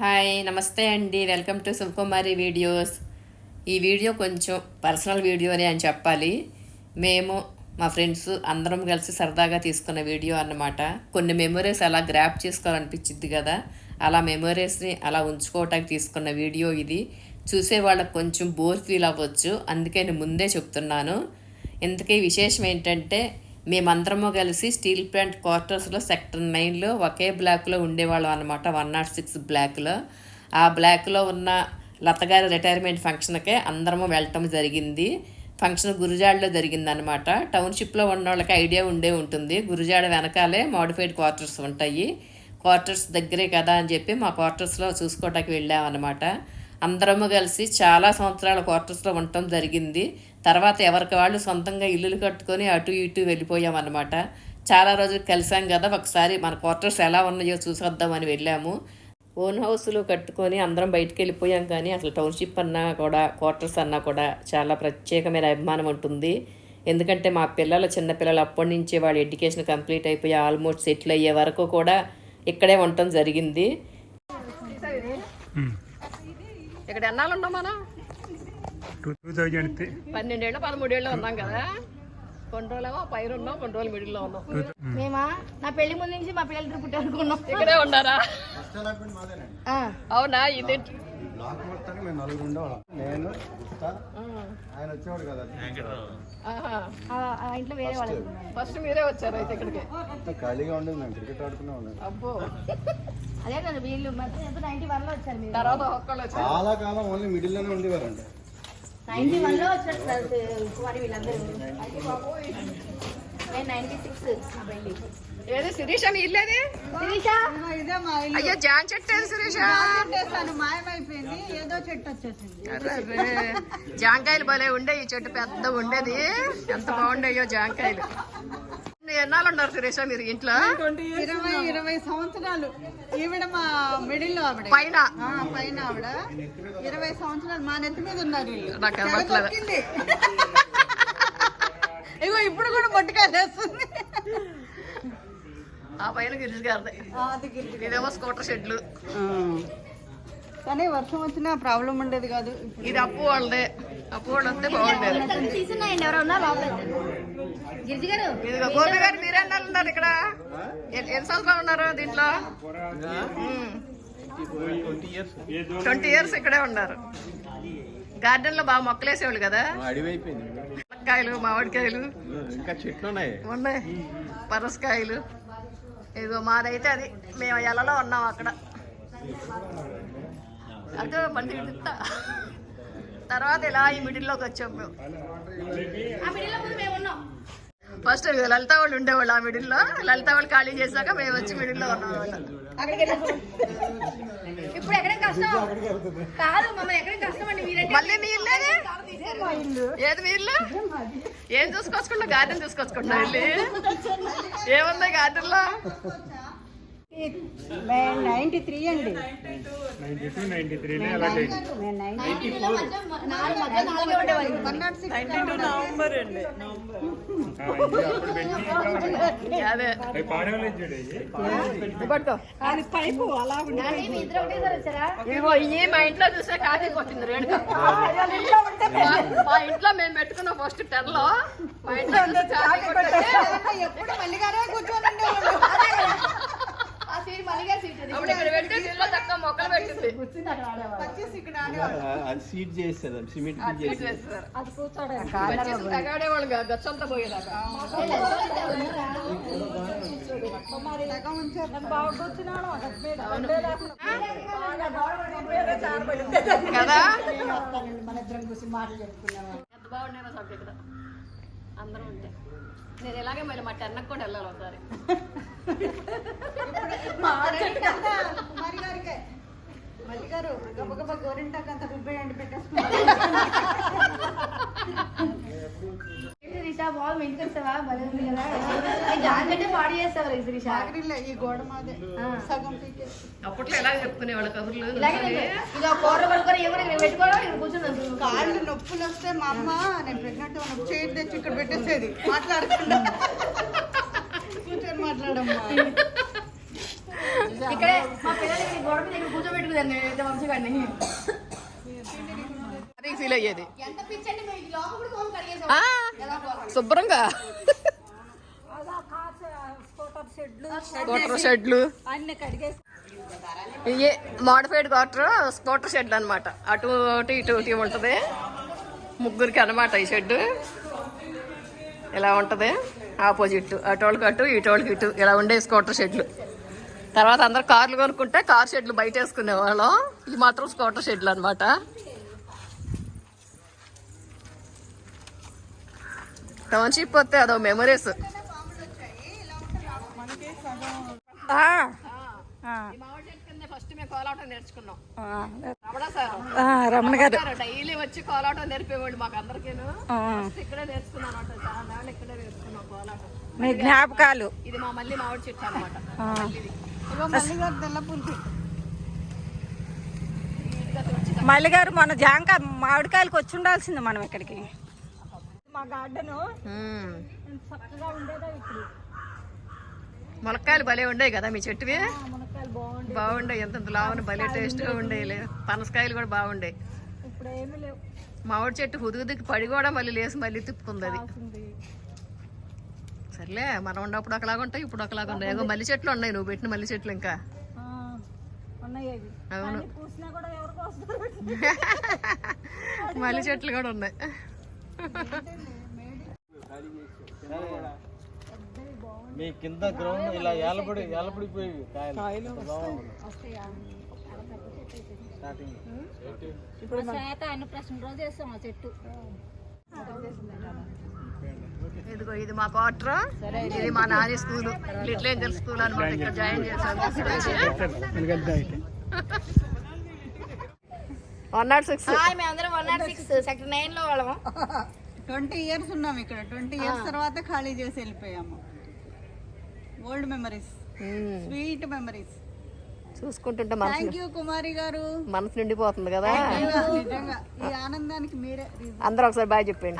Hi నమస్తే అండి. Welcome to Sulkumari videos. ఈ వీడియో కొంచెం పర్సనల్ వీడియోనే అని చెప్పాలి. మేము మా ఫ్రెండ్స్ అందరం కలిసి సరదాగా తీసుకున్న వీడియో అన్నమాట. కొన్ని మెమొరీస్ అలా గ్రాప్ చేసుకోవాలనిపించింది కదా. అలా మెమొరీస్ని అలా ఉంచుకోవటానికి తీసుకున్న వీడియో ఇది. చూసే వాళ్ళకి కొంచెం బోర్ ఫీల్ అవ్వచ్చు. అందుకే నేను ముందే చెప్తున్నాను. ఇంతకీ విశేషం ఏంటంటే మేమందరము కలిసి స్టీల్ ప్లాంట్ క్వార్టర్స్లో సెక్టర్ నైన్లో ఒకే బ్లాక్లో ఉండేవాళ్ళం అనమాట వన్ నాట్ సిక్స్ బ్లాక్లో. ఆ బ్లాక్లో ఉన్న లతగారి రిటైర్మెంట్ ఫంక్షన్కే అందరము వెళ్ళటం జరిగింది. ఫంక్షన్ గురుజాడలో జరిగిందనమాట టౌన్షిప్లో ఉన్న వాళ్ళకి ఐడియా ఉండే ఉంటుంది. గురుజాడ వెనకాలే మోడిఫైడ్ క్వార్టర్స్ ఉంటాయి. క్వార్టర్స్ దగ్గరే కదా అని చెప్పి మా క్వార్టర్స్లో చూసుకోవటానికి వెళ్ళామన్నమాట. అందరము కలిసి చాలా సంవత్సరాల క్వార్టర్స్లో ఉండటం జరిగింది. తర్వాత ఎవరికి వాళ్ళు సొంతంగా ఇల్లులు కట్టుకొని అటు ఇటు వెళ్ళిపోయామన్నమాట. చాలా రోజులు కలిసాం కదా ఒకసారి మన క్వార్టర్స్ ఎలా ఉన్నాయో చూసొద్దామని వెళ్ళాము. ఓన్ హౌస్లో కట్టుకొని అందరం బయటికి వెళ్ళిపోయాం కానీ అసలు టౌన్షిప్ అన్నా కూడా క్వార్టర్స్ అన్నా కూడా చాలా ప్రత్యేకమైన అభిమానం ఉంటుంది. ఎందుకంటే మా పిల్లలు చిన్నపిల్లలు అప్పటి నుంచే వాళ్ళ ఎడ్యుకేషన్ కంప్లీట్ అయిపోయి ఆల్మోస్ట్ సెటిల్ అయ్యే వరకు కూడా ఇక్కడే ఉండటం జరిగింది. ఇక్కడ ఎన్నాళ్ళు ఉన్నాం మనం? టూ థౌజండ్ పన్నెండేళ్ళు పదమూడేళ్ళు ఉన్నాం కదా. కొన్ని రోజులేమో పైన ఉన్నాం కొన్ని రోజులు మిడిల్లో ఉన్నాం. మేమా? నా పెళ్ళి ముందు నుంచి మా పిల్లలు పుట్టారుకున్నాం ఇక్కడే ఉన్నారా? అవునా? ఇది బ్లాక్ మొత్తానికి మేము నలుగురు ఉండేవాళ్ళం నేను గుప్తా ఆయన వచ్చేవాడు కదా ఆ ఇంట్లో వేరే వాళ్ళు ఫస్ట్ మీరే వచ్చారు అయితే ఇక్కడికి. మొత్తం ఖాళీగా ఉండేది మేము క్రికెట్ ఆడుకునే ఉన్నాం అబ్బో. అదే కదా వీళ్ళు నైన్టీ వన్లో వచ్చారు మీరు. తర్వాత ఒక్కళ్ళు వచ్చారు. చాలా కాలం ఓన్లీ మిడిల్లోనే ఉండేవారండి నైన్టీ వన్లో వచ్చారు సార్ కుమారి వీళ్ళందరూ నేను నైన్టీ సిక్స్ నా పెళ్ళి ఏది శిరీష మీ ఇల్లేది? శిరీష? అయ్యో జాన్ చెట్టు ఏది శిరీష? పెట్టేస్తాను మాయమైపోయింది. ఏదో చెట్టు వచ్చేసింది. అర్రే. జాంకాయలు భలే ఉండే ఈ చెట్టు పెద్ద ఉండేది. ఎంత బాగుండేయో జాంకాయలు. ఎన్నాళ్ళు ఉన్నారు శిరీష మీరు ఇంట్లో? ఇరవై ఇరవై సంవత్సరాలు. ఈవిడ మా మిడిల్ ఆవిడ. పైన? ఆ, పైన ఆవిడ. ఇరవై సంవత్సరాలు మా నెత్తి మీద ఉన్నారు వీళ్ళు. నాకు. ఇగో ఇప్పుడు కూడా మొట్టకాయ వేస్తుంది ఆ పైన గిరిజి గారిది. ఇదేమో స్కూటర్ షెడ్లు. ఆ. కానీ వర్షం వచ్చినా ప్రాబ్లం ఉండేది కాదు. ఇది అప్పు వాళ్ళదే. అప్పు వాళ్ళు వస్తే బాగుండేది. ఇదిగో గోపి గారు మీరే ఉన్నారు ఇక్కడ. ఎన్ని సంవత్సరాలు ఉన్నారు దీంట్లో? ట్వంటీ ఇయర్స్ ఇక్కడే ఉన్నారు. గార్డెన్లో బాగా మొక్కలేసేవాళ్ళు కదా? అడివైపోయింది. మునక్కాయలు మామిడికాయలు. ఇంకా చెట్లు ఉన్నాయి. ఉన్నాయి. పరసకాయలు. ఇదిగో మాదైతే అది. మేము ఎలలో ఉన్నాం అక్కడ. అదే బండి ఇడుతా తర్వాత ఇలా ఈ మిడిల్లోకి వచ్చాం మేము? ఫస్ట్ లలిత వాళ్ళు ఉండేవాళ్ళు ఆ మిడిల్లో. లలిత వాళ్ళు ఖాళీ చేశాక మేము వచ్చి మిడిల్లో ఉన్నాం అన్నమాట. అక్కడికి వెళ్ళిపోయాం. ఇప్పుడు ఎక్కడం కష్టం? కాదు మమ్మల్ని ఎక్కడం కష్టం అండి మీరంటే మళ్ళీ మీ ఇల్లేది ఏది మీ ఇల్లు? ఏం చూసుకొచ్చుకుంటా గార్డెన్ చూసుకొచ్చుకుంటా వెళ్ళి ఏముంది గార్డెన్లో నైన్టీ త్రీ అండి. అది. పైపు అలా ఇదిగో ఇవి మా ఇంట్లో చూస్తే కాకి కొట్టింది రేణుక. మా- మా ఇంట్లో మేము పెట్టుకున్న ఫస్ట్ టెన్లో మా ఇంట్లో. ఎప్పుడు మల్లిగారే కూర్చొని ఉండేవాళ్ళు ఆ సీట్ మల్లిగా సీట్ అది. అప్పుడు ఇక్కడ పెట్టి దీనిలో చక్క మొక్కలు వచ్చేసి ఇక్కడ ఆడేవాళ్ళు. అది సీట్ చేస్తుంది సిమెంట్. అది కూర్చోడే వచ్చేసి తగాడేవాళ్ళు కాదు గచ్చంతా పోయేదాకా. కదా? మన ఇద్దరం కూర్చొని మాటలు చెప్పుకున్నాము ఎంత బాగుండేదో సబ్జెక్ట్ అందరూ ఉంటే. నేను ఇలాగే మళ్ళీ మా టెన్నకు కూడా వెళ్ళాలి ఒకసారి. గబగబ గోరింటాకు అంత రుబ్బేయండి రిషా భలే ఉంది కదా. పాడు చేస్తావు ఈ గోడ మాదే. సగం అప్పట్లో చెప్పుకునేవాళ్ళు కబుర్లు? పడుకొని ఎవరు పెట్టుకోవడం ఇక్కడ కూర్చున్నాను కాళ్ళు నొప్పులు వస్తే మా అమ్మ నేను ప్రెగ్నెంట్ చైర్ తెచ్చి ఇక్కడ పెట్టేసేది. మాట్లాడకుండా కూర్చొని మాట్లాడమ్మా ఇక్కడే మా పిల్లలకి గోడ మీద ఇక్కడ కూర్చోబెట్టుకుందండి ఫీల్ అయ్యేది. శుభ్రంగా. స్కూటర్ షెడ్లు ఇవి మోడిఫైడ్ క్వార్టర్ స్కూటర్ షెడ్ అన్నమాట. అటు ఒకటి ఇటు ఒకటి ఉంటుంది. ముగ్గురికి అన్నమాట ఈ షెడ్ ఇలా ఉంటుంది? ఆపోజిట్ అటు వాళ్ళకి అటు ఇటు వాళ్ళకి ఇటు. ఇలా ఉండే స్కూటర్ షెడ్లు తర్వాత అందరు కార్లు కొనుక్కుంటే కార్ షెడ్లు బయట వేసుకునేవాళ్ళం ఇది మాత్రం స్కూటర్ షెడ్లు అనమాట టౌన్షిప్ వస్తే అదో మెమరీస్. ఫస్ట్ మేము కోలాటం నేర్చుకున్నాం. రమణ గారు. డైలీ వచ్చి కోలాటం నేర్పేవాళ్ళు మాకు అందరికీను. ఫస్ట్ ఇక్కడే నేర్చుకున్నాం అనమాట. చాలా నాళ్ళు ఇక్కడే నేర్చుకున్నాం కోలాటం మీ జ్ఞాపకాలు. ఇది మా మళ్ళీ మామిడి చెట్టు అనమాట మల్లిగారు తెల్లపూలు మల్లిగారు మన జాంకాయ మామిడికాయలకు వచ్చి ఉండాల్సింది మనం ఇక్కడికి. మా గార్డెను ములక్కాయలు భలే ఉండేవి కదా మీ చెట్టువి? మునక్కాయలు బాగుండే ఎంత లావుని భలే టేస్ట్గా ఉండేవి. పనసకాయలు కూడా బాగుండే మామిడి చెట్టు హుదుగుదికి పడి కూడా మళ్ళీ లేసి మళ్ళీ తిప్పుకుంది అది. సర్లే మనం ఉన్నప్పుడు ఒకలాగా ఉంటాయి ఇప్పుడు ఒకలాగా ఉన్నాయి ఏగో మల్లి చెట్లు ఉన్నాయి నువ్వు పెట్టిన మల్లి చెట్లు ఇంకా. అవును. అన్ని మల్లి చెట్లు కూడా ఉన్నాయి. మీ కింద గ్రౌండ్ ఇలా ఏలబడి ఏలబడిపోయి కాయలు. బాగుంది. స్టార్టింగ్ ఇప్పుడు శాత అన్నప్రశ్న రోజు వేస్తాం ఆ చెట్టు. ఇదిగో ఇది మా క్వార్టర్. ఇది మా Nani school. Little angel school అనమాట ఇక్కడ జాయిన్ చేశాను వన్ నాట్ సిక్స్. హాయ్ మేమందరం వన్ నాట్ సిక్స్. సెక్టర్ నైన్లో వాళ్ళము. ట్వంటీ ఇయర్స్ ఉన్నాం ఇక్కడ. ట్వంటీ ఇయర్స్ తర్వాత ఖాళీ చేసి వెళ్ళిపోయాము. ఓల్డ్ మెమరీస్ స్వీట్ మెమరీస్ చూసుకుంటుంటే మనసు కుమారి గారు. మనసు నిండిపోతుంది కదా. నిజంగా. ఈ ఆనందానికి మీరే reason. అందరూ ఒకసారి బాయ్ చెప్పండి.